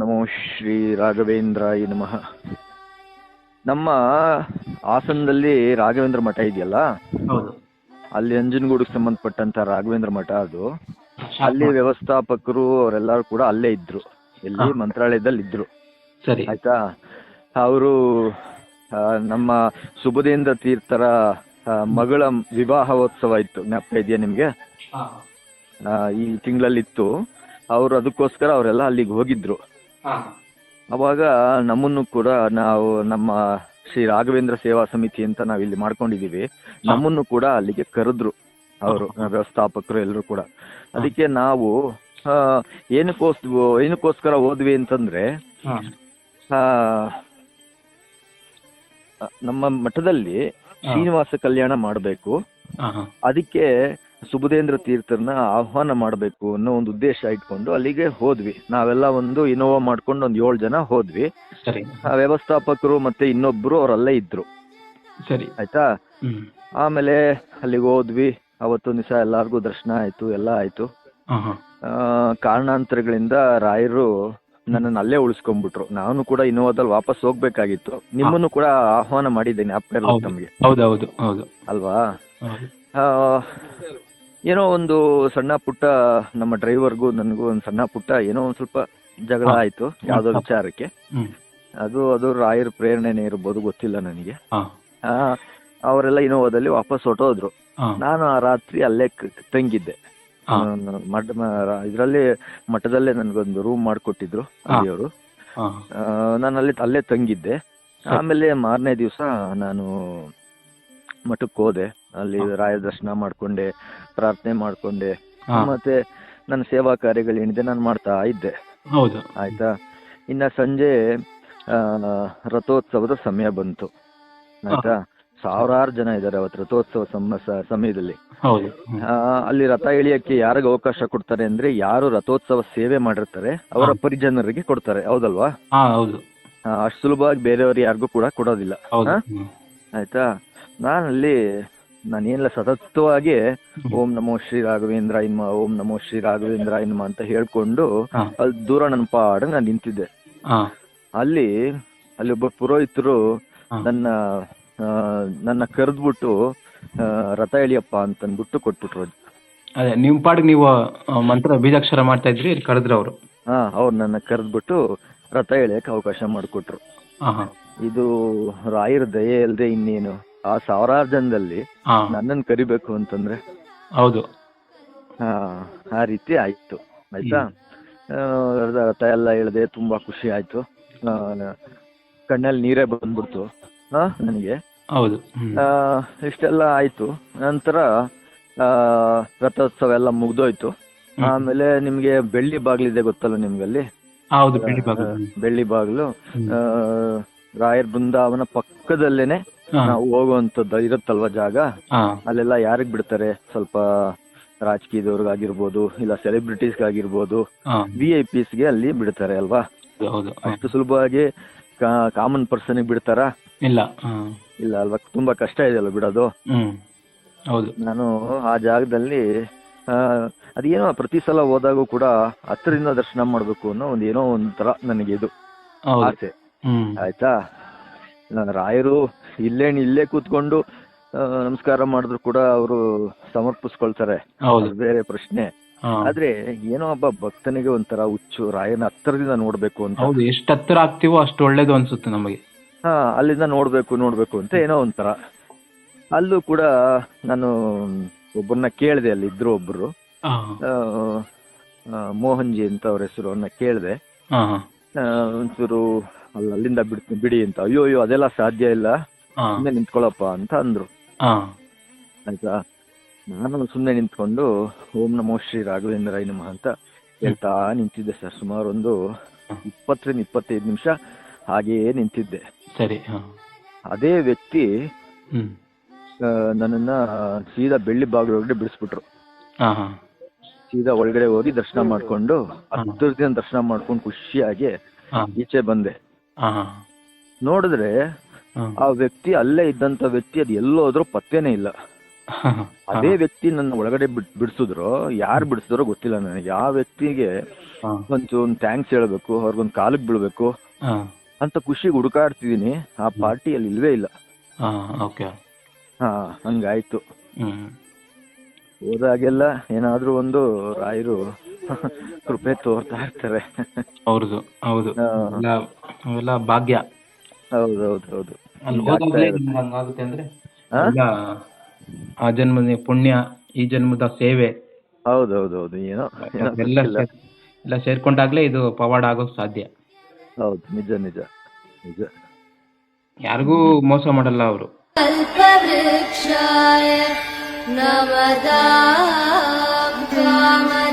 ನಮೋ ಶ್ರೀ ರಾಘವೇಂದ್ರಾಯ ನಮಃ. ನಮ್ಮ ಹಾಸನದಲ್ಲಿ ರಾಘವೇಂದ್ರ ಮಠ ಇದೆಯಲ್ಲ? ಹೌದು. ಅಲ್ಲಿ ನಂಜನಗೂಡಿಗೆ ಸಂಬಂಧಪಟ್ಟಂತ ರಾಘವೇಂದ್ರ ಮಠ ಅದು. ಅಲ್ಲಿ ವ್ಯವಸ್ಥಾಪಕರು ಅವರೆಲ್ಲರೂ ಕೂಡ ಅಲ್ಲೇ ಇದ್ರು. ಎಲ್ಲಿ. ಮಂತ್ರಾಲಯದಲ್ಲಿ ಇದ್ರು. ಸರಿ. ಆಯ್ತಾ? ಅವರು ನಮ್ಮ ಸುಬುಧೇಂದ್ರ ತೀರ್ಥರ ಮಗಳ ವಿವಾಹೋತ್ಸವ ಇತ್ತು. ಜ್ಞಾಪಕ ಇದೆಯಾ ನಿಮಗೆ. ಈ ತಿಂಗಳಲ್ಲಿ ಇತ್ತು ಅವರು ಅದಕ್ಕೋಸ್ಕರ ಅವರೆಲ್ಲ ಅಲ್ಲಿಗೆ ಹೋಗಿದ್ರು. ಅವಾಗ ನಮ್ಮನ್ನು ಕೂಡ ನಾವು ನಮ್ಮ ಶ್ರೀ ರಾಘವೇಂದ್ರ ಸೇವಾ ಸಮಿತಿ ಅಂತ ನಾವು ಇಲ್ಲಿ ಮಾಡ್ಕೊಂಡಿದೀವಿ. ನಮ್ಮನ್ನು ಕೂಡ ಅಲ್ಲಿಗೆ ಕರೆದ್ರು ಅವರು ವ್ಯವಸ್ಥಾಪಕರು ಎಲ್ಲರೂ ಕೂಡ. ಅದಕ್ಕೆ ನಾವು ಏನಕ್ಕೋಸ್ ಏನಕ್ಕೋಸ್ಕರ ಹೋದ್ವಿ ಅಂತಂದ್ರೆ ನಮ್ಮ ಮಠದಲ್ಲಿ ಶ್ರೀನಿವಾಸ ಕಲ್ಯಾಣ ಮಾಡಬೇಕು. ಅದಕ್ಕೆ ಸುಬುಧೇಂದ್ರ ತೀರ್ಥರನ್ನ ಆಹ್ವಾನ ಮಾಡಬೇಕು ಅನ್ನೋ ಒಂದು ಉದ್ದೇಶ ಇಟ್ಕೊಂಡು ಅಲ್ಲಿಗೆ ಹೋದ್ವಿ. ನಾವೆಲ್ಲ ಒಂದು ಇನೋವಾ ಮಾಡ್ಕೊಂಡು ಒಂದು ಏಳು ಜನ ಹೋದ್ವಿ. ವ್ಯವಸ್ಥಾಪಕರು ಮತ್ತೆ ಇನ್ನೊಬ್ರು ಅವರಲ್ಲೇ ಇದ್ರು. ಸರಿ. ಆಯ್ತಾ? ಆಮೇಲೆ ಅಲ್ಲಿಗೆ ಹೋದ್ವಿ. ಅವತ್ತು ದಿವಸ ಎಲ್ಲಾರ್ಗೂ ದರ್ಶನ ಆಯ್ತು ಎಲ್ಲ ಆಯ್ತು. ಕಾರಣಾಂತರಗಳಿಂದ ರಾಯರು ನನ್ನನ್ನು ಅಲ್ಲೇ ಉಳಿಸ್ಕೊಂಡ್ಬಿಟ್ರು. ನಾನು ಕೂಡ ಇನೋವಾದಲ್ಲಿ ವಾಪಸ್ ಹೋಗ್ಬೇಕಾಗಿತ್ತು. ನಿಮ್ಮನ್ನು ಕೂಡ ಆಹ್ವಾನ ಮಾಡಿದ್ದೇನೆ ಅಪ್ಪ ಹೌದು. ಹೌದು. ಅಲ್ವಾ? ಏನೋ ಒಂದು ಸಣ್ಣ ಪುಟ್ಟ ನಮ್ಮ ಡ್ರೈವರ್ಗೂ ನನಗೂ ಒಂದು ಸಣ್ಣ ಪುಟ್ಟ ಏನೋ ಒಂದು ಸ್ವಲ್ಪ ಜಗಳ. ಆಯ್ತು ಯಾವ್ದೋ ವಿಚಾರಕ್ಕೆ. ಅದು ಅದು ರಾಯರ್ ಪ್ರೇರಣೆನೇ ಇರ್ಬೋದು ಗೊತ್ತಿಲ್ಲ ನನಗೆ. ಆ, ಅವರೆಲ್ಲ ಇನೋವಾದಲ್ಲಿ ವಾಪಸ್ ಹೊಟ್ಟೋದ್ರು ನಾನು ಆ ರಾತ್ರಿ ಅಲ್ಲೇ ತಂಗಿದ್ದೆ. ಇದ್ರಲ್ಲಿ ಮಠ ಇದರಲ್ಲಿ ಮಠದಲ್ಲೇ ನನಗೊಂದು ರೂಮ್ ಮಾಡಿಕೊಟ್ಟಿದ್ರು ಅಲ್ಲಿಯವರು. ನಾನು ಅಲ್ಲಿ ಅಲ್ಲೇ ತಂಗಿದ್ದೆ. ಆಮೇಲೆ ಮಾರನೇ ದಿವಸ ನಾನು ಮಠಕ್ಕೆ ಹೋದೆ. ಅಲ್ಲಿ. ರಾಯ ದರ್ಶನ ಮಾಡ್ಕೊಂಡೆ. ಪ್ರಾರ್ಥನೆ ಮಾಡ್ಕೊಂಡೆ. ಹಾ. ಮತ್ತೆ ನನ್ನ ಸೇವಾ ಕಾರ್ಯಗಳೇನಿದೆ ನಾನು ಮಾಡ್ತಾ ಇದ್ದೆ. ಹೌದು. ಆಯ್ತಾ? ಇನ್ನ ಸಂಜೆ ಆ, ರಥೋತ್ಸವದ ಸಮಯ ಬಂತು. ಆಯ್ತಾ? ಸಾವಿರಾರು ಜನ ಇದ್ದಾರೆ ಅವತ್ತು ರಥೋತ್ಸವ ಸಮ ಸ- ಸಮಯದಲ್ಲಿ. ಹೌದು. ಹ್ಮ್. ಆ, ಅಲ್ಲಿ ರಥ ಎಳಿಯಕ್ಕೆ ಯಾರಿಗೆ ಅವಕಾಶ ಕೊಡ್ತಾರೆ ಅಂದ್ರೆ ಯಾರು ರಥೋತ್ಸವ ಸೇವೆ ಮಾಡಿರ್ತಾರೆ ಅವರ ಪರಿಜನರಿಗೆ ಕೊಡ್ತಾರೆ. ಹೌದಲ್ವಾ? ಹಾ ಹೌದು. ಆ, ಅಷ್ಟು ಸುಲಭವಾಗಿ ಬೇರೆಯವರು ಯಾರಿಗೂ ಕೂಡ ಕೊಡೋದಿಲ್ಲ. ಹೌದು. ಹಾ? ಹ್ಮ್. ಆಯ್ತಾ? ನಾನಲ್ಲಿ ನಾನೇನಿಲ್ಲ ಸತತವಾಗಿ ಓಂ ನಮೋ ಶ್ರೀ ರಾಘವೇಂದ್ರ ಇನ್ಮ ಓಂ ನಮೋ ಶ್ರೀ ರಾಘವೇಂದ್ರ ಇನ್ಮ ಅಂತ ಹೇಳ್ಕೊಂಡು ಅಲ್ಲಿ ದೂರ ನನ್ನ ಪಾಡ ನಾನು ನಿಂತಿದ್ದೆ. ಅಲ್ಲಿ ಅಲ್ಲಿ ಒಬ್ಬ ಪುರೋಹಿತರು ನನ್ನ ನನ್ನ ಕರೆದ್ಬಿಟ್ಟು ರಥ ಎಳಿಯಪ್ಪ ಅಂತಂದ್ಬಿಟ್ಟು ಕೊಟ್ಬಿಟ್ರು ಅದೇ ನಿಮ್ ಪಾಡಿಗೆ ನೀವು ಮಂತ್ರ ಬೀಜಾಕ್ಷರ ಮಾಡ್ತಾ ಇದ್ರಿ ಕರೆದ್ರು ಅವರು. ಹಾ ಅವ್ರು ನನ್ನ ಕರೆದ್ಬಿಟ್ಟು ರಥ ಎಳಿಯಕ್ಕೆ ಅವಕಾಶ ಮಾಡಿಕೊಟ್ರು. ಇದು ರಾಯರ ದಯೆ ಅಲ್ಲದೆ ಇನ್ನೇನು? ಆ ಸಾವಿರಾರು ಜನದಲ್ಲಿ ಹಾ. ನನ್ನನ್ನು ಕರಿಬೇಕು ಅಂತಂದ್ರೆ ಹೌದು. ಆ, ಆ ರೀತಿ ಆಯ್ತು. ಆಯ್ತಾ? ಆ, ರಥ ಎಲ್ಲ ಹೇಳದೆ ತುಂಬಾ ಖುಷಿ ಆಯ್ತು. ಆ, ಕಣ್ಣಲ್ಲಿ ನೀರೇ ಬಂದ್ಬಿಡ್ತು. ನನಗೆ. ಹೌದು. ಹ್ಮ್. ಆ, ಇಷ್ಟೆಲ್ಲ ಆಯ್ತು. ನಂತರ ಆ, ರಥೋತ್ಸವ ಎಲ್ಲ ಮುಗ್ದೋಯ್ತು. ಆಮೇಲೆ ನಿಮ್ಗೆ ಬೆಳ್ಳಿ ಬಾಗ್ಲಿದೆ ಗೊತ್ತಲ್ಲ ನಿಮ್ಗಲ್ಲಿ? ಹೌದು ಬೆಳ್ಳಿ ಭಾಗ ಬೆಳ್ಳಿ ಬಾಗಿಲು. ರಾಯರ್ ಬೃಂದಾವನ ಪಕ್ಕದಲ್ಲೇನೆ ನಾವು ಹೋಗುವಂತದ್ದು ಇರುತ್ತಲ್ವಾ ಜಾಗ? ಅಲ್ಲೆಲ್ಲ ಯಾರಿಗ್ ಬಿಡ್ತಾರೆ? ಸ್ವಲ್ಪ ರಾಜಕೀಯದವ್ರಿಗಾಗಿರ್ಬೋದು ಇಲ್ಲ ಸೆಲೆಬ್ರಿಟೀಸ್ ಆಗಿರ್ಬೋದು ವಿ ಐ ಪಿಸ್ಗೆ ಅಲ್ಲಿ ಬಿಡ್ತಾರೆ ಅಲ್ವಾ? ಅಷ್ಟು ಸುಲಭವಾಗಿ ಕಾಮನ್ ಪರ್ಸನ್ ಬಿಡ್ತಾರಾ? ಇಲ್ಲ ಇಲ್ಲ ಅಲ್ವಾ? ತುಂಬಾ ಕಷ್ಟ ಇದೆ ಇದೆಯಲ್ಲ ಬಿಡೋದು. ಹ್ಮ್ ಹೌದು. ನಾನು ಆ ಜಾಗದಲ್ಲಿ ಅದೇನೋ ಪ್ರತಿ ಸಲ ಹೋದಾಗೂ ಕೂಡ ಹತ್ತರಿಂದ ದರ್ಶನ ಮಾಡಬೇಕು ಅನ್ನೋ ಒಂದು ಏನೋ ಒಂಥರ ನನಗೆ ಇದು ಆಸೆ. ಆಯ್ತಾ? ನನ್ನ ರಾಯರು ಇಲ್ಲೇ ಇಲ್ಲೇ ಕೂತ್ಕೊಂಡು ಆ, ನಮಸ್ಕಾರ ಮಾಡಿದ್ರು ಕೂಡ ಅವರು ಸಮರ್ಪಿಸ್ಕೊಳ್ತಾರೆ. ಹೌದು. ಅದು ಬೇರೆ ಪ್ರಶ್ನೆ. ಹಾ. ಆದ್ರೆ ಏನೋ ಒಬ್ಬ ಭಕ್ತನಿಗೆ ಒಂಥರ ಹುಚ್ಚು ರಾಯನ ಹತ್ತಿರದಿಂದ ನೋಡ್ಬೇಕು ಅಂತ. ಹೌದು ಎಷ್ಟು ಹತ್ತಿರ ಆಗ್ತೀವೋ ಅಷ್ಟು ಒಳ್ಳೇದು ಅನ್ಸುತ್ತೆ ನಮಗೆ. ಹಾ ಅಲ್ಲಿಂದ ನೋಡ್ಬೇಕು ನೋಡ್ಬೇಕು ಅಂತ ಏನೋ ಒಂಥರ. ಅಲ್ಲೂ ಕೂಡ ನಾನು ಒಬ್ಬರನ್ನ ಕೇಳಿದೆ ಅಲ್ಲಿ ಇದ್ರು ಒಬ್ರು. ಹಾ. ಆ, ಆ, ಮೋಹನ್ಜಿ ಅಂತ ಅವ್ರ ಹೆಸರು ಅವ್ರನ್ನ ಕೇಳಿದೆ. ಹಾ ಹಾ. ಒಂಚೂರು ಅಲ್ಲಿ ಅಲ್ಲಿಂದ ಬಿಡ್ ಬಿಡಿ ಅಂತ. ಅಯ್ಯೋ ಅಯ್ಯೋ ಅದೆಲ್ಲ ಸಾಧ್ಯ ಇಲ್ಲ. ಸುಮ್ಮನೆ ನಿಂತ್ಕೊಳ್ಳಪ್ಪ ಅಂತ ಅಂದ್ರು. ಆಯ್ತಾ? ನಾನು ಸುಮ್ಮನೆ ನಿಂತ್ಕೊಂಡು ಓಂ ನಮೋ ಶ್ರೀ ರಾಘವೇಂದ್ರ ನಮಃ ಅಂತ ಹೇಳ್ತಾ ನಿಂತಿದ್ದೆ ಸರ್. ಸುಮಾರು ಒಂದು ಇಪ್ಪತ್ತರಿಂದ ಇಪ್ಪತ್ತೈದು ನಿಮಿಷ ಹಾಗೆಯೇ ನಿಂತಿದ್ದೆ. ಸರಿ ಅದೇ ವ್ಯಕ್ತಿ ನನ್ನನ್ನ ಸೀದಾ ಬೆಳ್ಳಿ ಬಾಗಿಲೊಳಗಡೆ ಬಿಡಿಸ್ಬಿಟ್ರು. ಹಾ ಹಾ ಸೀದಾ ಒಳಗಡೆ ಹೋಗಿ ದರ್ಶನ ಮಾಡ್ಕೊಂಡು ಹತ್ತಿರದಿಂದ ದರ್ಶನ ಮಾಡ್ಕೊಂಡು ಖುಷಿಯಾಗಿ ಈಚೆ ಬಂದೆ. ನೋಡಿದ್ರೆ ಆ ವ್ಯಕ್ತಿ ಅಲ್ಲೇ ಇದ್ದಂತ ವ್ಯಕ್ತಿ ಅದು ಎಲ್ಲೋದ್ರೂ ಪತ್ತೇನೆ ಇಲ್ಲ. ಅದೇ ವ್ಯಕ್ತಿ ನನ್ನ ಒಳಗಡೆ ಬಿಡ್ಸಿದ್ರು. ಯಾರು ಬಿಡಿಸಿದ್ರೋ ಗೊತ್ತಿಲ್ಲ ನನಗೆ. ಯಾವ ವ್ಯಕ್ತಿಗೆ ಒಂಚೂರು ಥ್ಯಾಂಕ್ಸ್ ಹೇಳ್ಬೇಕು ಅವ್ರಿಗೊಂದು ಕಾಲಕ್ಕೆ ಬೀಳ್ಬೇಕು ಅಂತ ಖುಷಿಗೆ ಹುಡುಕಾಡ್ತಿದ್ದೀನಿ ಆ ಪಾರ್ಟಿಯಲ್ಲಿ ಇಲ್ವೇ ಇಲ್ಲ. ಹಾ, ಹಂಗಾಯ್ತು. ಹೋದಾಗೆಲ್ಲ ಏನಾದ್ರೂ ಒಂದು ರಾಯರು ಕೃಪೆ ತೋರ್ತಾ ಇರ್ತಾರೆ. ಹೌದು. ಭಾಗ್ಯ. ಹೌದು ಹೌದು ಹೌದು ಅಲ್ಲಿ ಹಿಂಗಾಗ್ತಾ ಹೋದಾಗ್ಲೇ ಇರುತ್ತೆ. ನಿಮ್ಗೆ ಹಂಗಾಗುತ್ತೆ ಅಂದ್ರೆ ಹಾ? ಎಲ್ಲ ಆ ಜನ್ಮದ ಪುಣ್ಯ ಈ ಜನ್ಮದ ಸೇವೆ ಹೌದು ಹೌದು ಹೌದು ಏನೋ ಏನೋ ಎಲ್ಲ ಗೊತ್ತಿಲ್ಲ. ಸೇರ್- ಎಲ್ಲ ಸೇರ್ಕೊಂಡಾಗ್ಲೇ ಇದು ಪವಾಡ ಆಗೋಕ್ ಸಾಧ್ಯ ಹೌದು ನಿಜ ನಿಜ ನಿಜ ಯಾರಿಗೂ ಮೋಸ ಮಾಡಲ್ಲ ಅವರು कल्पवृक्षाय नमदा कामधेनवे